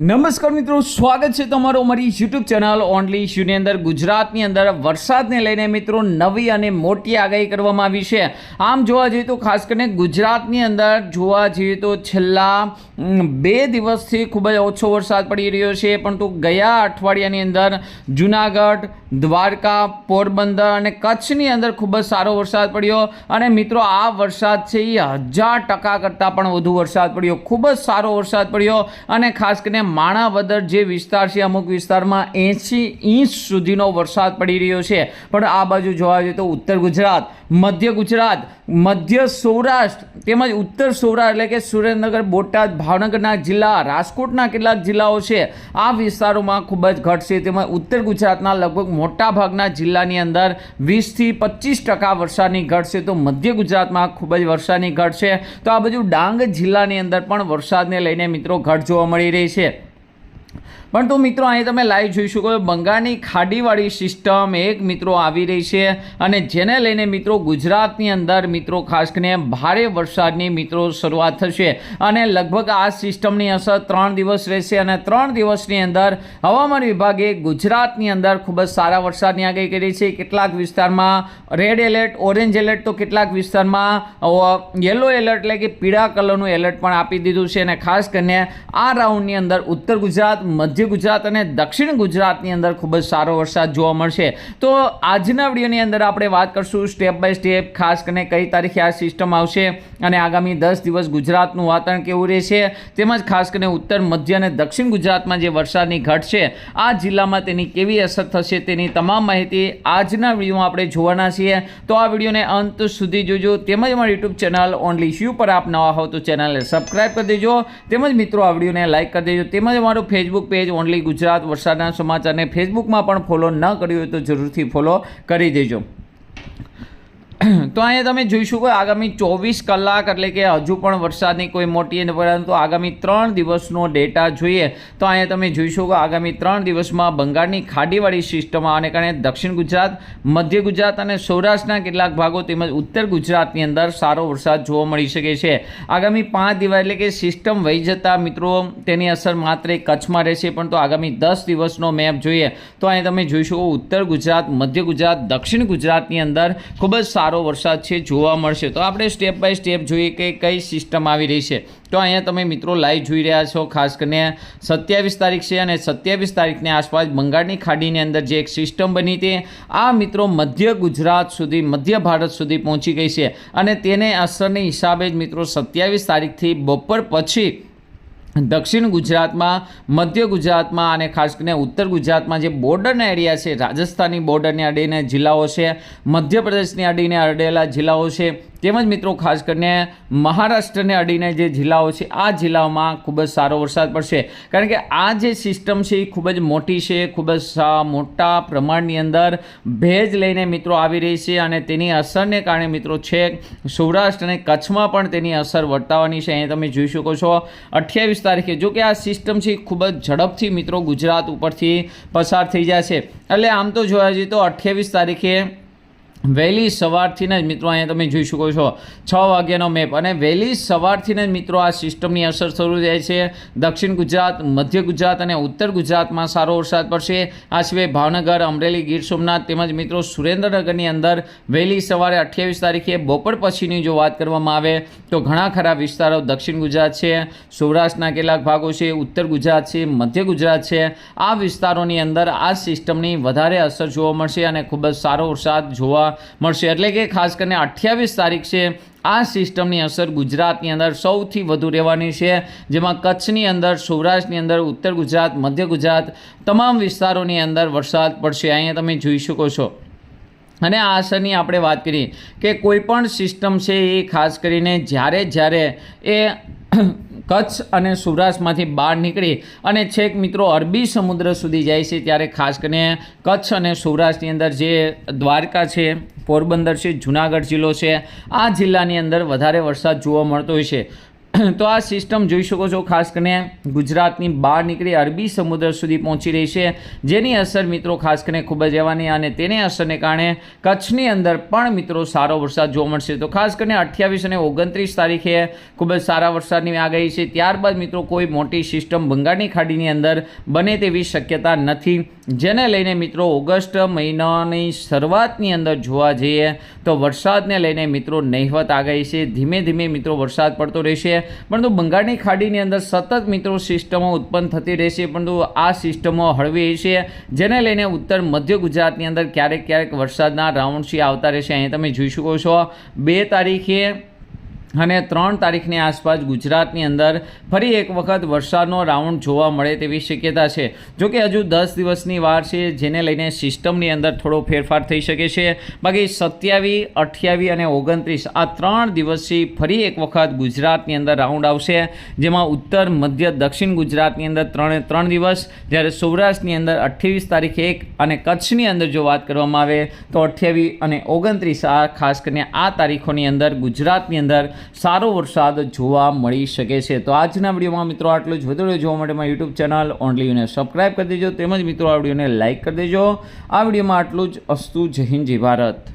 નમસ્કાર મિત્રો, સ્વાગત છે તમારું અમારી યુટ્યુબ ચેનલ ઓનલી ઇશ્યુની અંદર. ગુજરાતની અંદર વરસાદને લઈને મિત્રો નવી અને મોટી આગાહી કરવામાં આવી છે. આમ જોવા જઈએ તો ખાસ કરીને ગુજરાતની અંદર જોવા જઈએ તો છેલ્લા બે દિવસથી ખૂબ જ ઓછો વરસાદ પડી રહ્યો છે. પરંતુ ગયા અઠવાડિયાની અંદર જુનાગઢ, દ્વારકા, પોરબંદર અને કચ્છની અંદર ખૂબ જ સારો વરસાદ પડ્યો. અને મિત્રો, આ વરસાદ છે એ હજાર ટકા કરતાં પણ વધુ વરસાદ પડ્યો. ખૂબ જ સારો વરસાદ પડ્યો. અને ખાસ કરીને માણાવદર જે વિસ્તાર છે, અમુક વિસ્તારમાં એંસી ઇંચ સુધીનો વરસાદ પડી રહ્યો છે. પણ આ બાજુ જોવા જઈએ તો ઉત્તર ગુજરાત, મધ્ય ગુજરાત, મધ્ય સૌરાષ્ટ્ર તેમજ ઉત્તર સૌરાષ્ટ્ર એટલે કે સુરેન્દ્રનગર, બોટાદ, ભાવનગરના જિલ્લા, રાજકોટના કેટલાક જિલ્લાઓ છે. આ વિસ્તારોમાં ખૂબ જ ઘટશે તેમજ ઉત્તર ગુજરાતના લગભગ મોટાભાગના જિલ્લાની અંદર વીસથી પચીસ ટકા વરસાદની ઘટ છે. તો મધ્ય ગુજરાતમાં ખૂબ જ વરસાદની ઘટ છે. તો આ બાજુ ડાંગ જિલ્લાની અંદર પણ વરસાદને લઈને મિત્રો ઘટ જોવા મળી રહી છે. પણ તો મિત્રો, અહીં તમે લાઈવ જોઈ શકો બંગાળની ખાડીવાળી સિસ્ટમ એક મિત્રો આવી રહી છે અને જેને લઈને મિત્રો ગુજરાતની અંદર મિત્રો ખાસ કરીને ભારે વરસાદની મિત્રો શરૂઆત થશે અને લગભગ આ સિસ્ટમની અસર ત્રણ દિવસ રહેશે અને ત્રણ દિવસની અંદર હવામાન વિભાગે ગુજરાતની અંદર ખૂબ જ સારા વરસાદની આગાહી કરી છે. કેટલાક વિસ્તારમાં રેડ એલર્ટ ઓરેન્જ એલર્ટ તો કેટલાક વિસ્તારમાં યલો એલર્ટ એટલે કે પીળા કલરનું એલર્ટ પણ આપી દીધું છે અને ખાસ કરીને આ રાઉન્ડની અંદર ઉત્તર ગુજરાત મધ્ય ગુજરાત અને દક્ષિણ ગુજરાતની અંદર ખૂબ જ સારો વરસાદ જોવા મળશે. તો આજના વિડીયોની અંદર આપણે વાત કરશું સ્ટેપ બાય સ્ટેપ ખાસ કરીને કઈ તારીખે આ સિસ્ટમ આવશે અને આગામી દસ દિવસ ગુજરાતનું વાતાવરણ કેવું રહેશે, તેમજ ખાસ કરીને ઉત્તર, મધ્ય અને દક્ષિણ ગુજરાતમાં જે વરસાદની ઘટ છે, આ જિલ્લામાં તેની કેવી અસર થશે તેની તમામ માહિતી આજના વિડીયોમાં આપણે જોવાના છીએ. તો આ વિડીયોને અંત સુધી જોજો. તેમજ અમારી યુટ્યુબ ચેનલ ઓનલી શ્યુ પર આપ નવા હો તો ચેનલને સબસ્ક્રાઈબ કરી દેજો. તેમજ મિત્રો, આ વિડીયોને લાઇક કરી દેજો. તેમજ અમારું ફેસબુક પેજ ઓનલી ગુજરાત વરસાદના સમાચારને ફેસબુકમાં પણ ફોલો ન કર્યું હોય તો જરૂરથી ફોલો કરી દેજો. તો અહીંયા તમે જોઈ શકો આગામી ચોવીસ કલાક એટલે કે હજુ પણ વરસાદની કોઈ મોટી પરંતુ આગામી ત્રણ દિવસનો ડેટા જોઈએ. તો અહીંયા તમે જોઈ શકો આગામી ત્રણ દિવસમાં બંગાળની ખાડીવાળી સિસ્ટમ આને કારણે દક્ષિણ ગુજરાત, મધ્ય ગુજરાત અને સૌરાષ્ટ્રના કેટલાક ભાગો તેમજ ઉત્તર ગુજરાતની અંદર સારો વરસાદ જોવા મળી શકે છે. આગામી પાંચ દિવસ એટલે કે સિસ્ટમ વહી જતા મિત્રો, તેની અસર માત્ર કચ્છમાં રહેશે પણ તો આગામી દસ દિવસનો મેપ જોઈએ. તો અહીંયા તમે જોઈ શકો ઉત્તર ગુજરાત, મધ્ય ગુજરાત, દક્ષિણ ગુજરાતની અંદર ખૂબ જ સારો વરસાદ છે, જોવા મળશે. તો આપણે સ્ટેપ બાય સ્ટેપ જોઈએ કે કઈ સિસ્ટમ આવી રહી છે. તો અહીંયા તમે મિત્રો લાઈવ જોઈ રહ્યા છો, ખાસ કરીને સત્યાવીસ તારીખ છે અને સત્યાવીસ તારીખની આસપાસ બંગાળની ખાડીની અંદર જે એક સિસ્ટમ બની હતી આ મિત્રો મધ્ય ગુજરાત સુધી, મધ્ય ભારત સુધી પહોંચી ગઈ છે. અને તેને અસરની હિસાબે જ મિત્રો સત્યાવીસ તારીખથી બપોર પછી દક્ષિણ ગુજરાતમાં, મધ્ય ગુજરાતમાં અને ખાસ કરીને ઉત્તર ગુજરાતમાં જે બોર્ડરના એરિયા છે રાજસ્થાની બોર્ડરને અડીને જિલ્લાઓ છે, મધ્યપ્રદેશની અડીને અડેલા જિલ્લાઓ છે તેમજ મિત્રો, ખાસ કરીને મહારાષ્ટ્રને અડીને જે જિલ્લાઓ છે, આ જિલ્લાઓમાં ખૂબ જ સારો વરસાદ પડશે. કારણ કે આ જે સિસ્ટમ છે, એ ખૂબ જ મોટી છે, ખૂબ જ મોટા પ્રમાણની અંદર ભેજ લઈને મિત્રો આવી રહી છે અને તેની અસરને કારણે મિત્રો છેક સૌરાષ્ટ્ર અને કચ્છમાં પણ તેની અસર વર્તાવાની છે. અહીં તમે જોઈ શકો છો, અઠ્યાવીસ તારીખે જો કે આ સિસ્ટમ છે ખૂબ જ ઝડપથી મિત્રો ગુજરાત ઉપરથી પસાર થઈ જાય છે. એટલે આમ તો જોવા જઈએ તો અઠ્યાવીસ તારીખે વહેલી સવારથી જ મિત્રો અહીંયા તમે જોઈ શકો છો છ વાગ્યાનો મેપ અને વહેલી સવારથી જ મિત્રો આ સિસ્ટમની અસર શરૂ થાય છે. દક્ષિણ ગુજરાત, મધ્ય ગુજરાત અને ઉત્તર ગુજરાતમાં સારો વરસાદ પડશે. આ સિવાય ભાવનગર, અમરેલી, ગીર સોમનાથ તેમજ મિત્રો સુરેન્દ્રનગરની અંદર વહેલી સવારે અઠ્યાવીસ તારીખે બપોર પછીની જો વાત કરવામાં આવે તો ઘણા ખરા વિસ્તારો દક્ષિણ ગુજરાત છે, સૌરાષ્ટ્રના કેટલાક ભાગો છે, ઉત્તર ગુજરાત છે, મધ્ય ગુજરાત છે. આ વિસ્તારોની અંદર આ સિસ્ટમની વધારે અસર જોવા મળશે અને ખૂબ જ સારો વરસાદ જોવા મળશે. એટલે કે ખાસ કરીને અઠ્યાવીસ તારીખ છે, આ સિસ્ટમની અસર ગુજરાતની અંદર સૌથી વધુ રહેવાની છે, જેમાં કચ્છની અંદર, સૌરાષ્ટ્રની અંદર, ઉત્તર ગુજરાત, મધ્ય ગુજરાત તમામ વિસ્તારોની અંદર વરસાદ પડશે. અહીંયા તમે જોઈ શકો છો. અને આ અસરની આપણે વાત કરીએ કે કોઈ પણ સિસ્ટમ છે એ ખાસ કરીને જ્યારે જ્યારે એ કચ્છ અને સૌરાષ્ટ્રમાંથી બહાર નીકળી અને છેક મિત્રો અરબી સમુદ્ર સુધી જાય છે, ત્યારે ખાસ કરીને કચ્છ અને સૌરાષ્ટ્રની અંદર જે દ્વારકા છે, પોરબંદર છે, જુનાગઢ જિલ્લો છે, આ જિલ્લાની અંદર વધારે વરસાદ જોવા મળતો હોય છે. તો આ સિસ્ટમ જોઈ શકો છો, ખાસ કરીને ગુજરાતની બહાર નીકળી અરબી સમુદ્ર સુધી પહોંચી રહી છે. જેની અસર મિત્રો ખાસ કરીને ખૂબ જ રહેવાની અને તેની અસરને કારણે કચ્છની અંદર પણ મિત્રો સારો વરસાદ જોવા મળશે. તો ખાસ કરીને અઠ્યાવીસ અને ઓગણત્રીસ તારીખે ખૂબ જ સારા વરસાદની આગાહી છે. ત્યારબાદ મિત્રો કોઈ મોટી સિસ્ટમ બંગાળની ખાડીની અંદર બને તેવી શક્યતા નથી. જેને લઈને મિત્રો ઓગસ્ટ મહિનાની શરૂઆતની અંદર જોવા જઈએ તો વરસાદને લઈને મિત્રો નહિવત આગાહી છે. ધીમે ધીમે મિત્રો વરસાદ પડતો રહેશે. પરંતુ બંગાળની ખાડીની અંદર સતત મિત્રો સિસ્ટમો ઉત્પન્ન થતી રહેશે, પરંતુ આ સિસ્ટમો હળવી છે, જેને લઈને ઉત્તર મધ્ય ગુજરાતની અંદર ક્યારેક ક્યારેક વરસાદના રાઉન્ડ છે આવતા રહેશે. અહીં તમે જોઈ શકો છો, બે તારીખે અને ત્રણ તારીખની આસપાસ ગુજરાતની અંદર ફરી એક વખત વરસાદનો રાઉન્ડ જોવા મળે તેવી શક્યતા છે. જોકે હજુ દસ દિવસની વાર છે, જેને લઈને સિસ્ટમની અંદર થોડો ફેરફાર થઈ શકે છે. બાકી સત્યાવીસ અઠ્યાવીસ અને ઓગણત્રીસ આ ત્રણ દિવસથી ફરી એક વખત ગુજરાતની અંદર રાઉન્ડ આવશે, જેમાં ઉત્તર, મધ્ય, દક્ષિણ ગુજરાતની અંદર ત્રણે ત્રણ દિવસ, જ્યારે સૌરાષ્ટ્રની અંદર અઠ્યાવીસ તારીખે એક અને કચ્છની અંદર જો વાત કરવામાં આવે, તો અઠ્યાવીસ અને ઓગણત્રીસ આ ખાસ કરીને આ તારીખોની અંદર ગુજરાતની અંદર સારો વરસાદ જોવા મળી શકે છે. તો આજના વિડીયોમાં મિત્રો આટલું જ. વધુ જોવા માટે મારી યુટ્યુબ ચેનલ ઓનલીને સબસ્ક્રાઈબ કરી દેજો. તેમજ મિત્રો આ વિડીયોને લાઇક કરી દેજો. આ વિડીયોમાં આટલું જ. અસ્તુ જય હિન્દ, જય ભારત.